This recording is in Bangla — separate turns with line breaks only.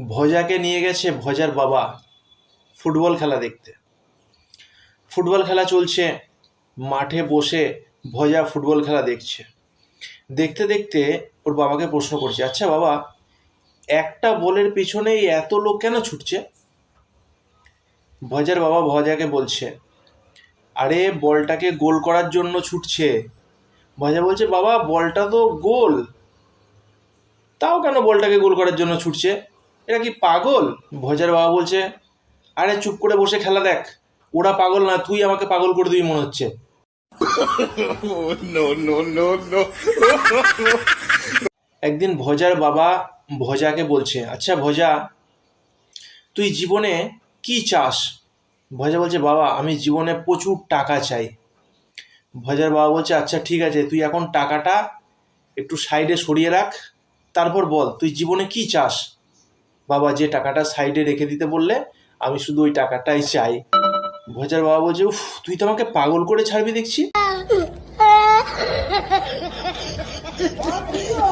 ভজাকে নিয়ে গেছে ভজার বাবা ফুটবল খেলা দেখতে। ফুটবল খেলা চলছে, মাঠে বসে ভজা ফুটবল খেলা দেখছে। দেখতে দেখতে ওর বাবাকে প্রশ্ন করছে আচ্ছা বাবা, একটা বলের পিছনেই এত লোক কেন ছুটছে? ভজার বাবা ভজাকে বলছে, আরে, বলটাকে গোল করার জন্য ছুটছে। ভজা বলছে, বাবা, বলটা তো গোল। তাও কেন বলটাকে গোল করার জন্য ছুটছে? এটা কি পাগল? ভজার বাবা বলছে আরে চুপ করে বসে খেলা দেখ। ওরা পাগল না তুই আমাকে পাগল করে দিবি মনে হচ্ছে. একদিন ভজার বাবা ভজাকে বলছে আচ্ছা ভজা তুই জীবনে কি চাস? ভজা বলছে বাবা আমি জীবনে প্রচুর টাকা চাই। ভজার বাবা বলছে আচ্ছা ঠিক আছে তুই এখন টাকাটা একটু সাইডে সরিয়ে রাখ। তারপর বল তুই জীবনে কি চাস? বাবা যে টাকাটা সাইডে রেখে দিতে বললে, আমি শুধু ওই টাকাটাই চাই। ভোজার বাবা বলছে, উফ, তুই তো আমাকে পাগল করে ছাড়বি দেখছি।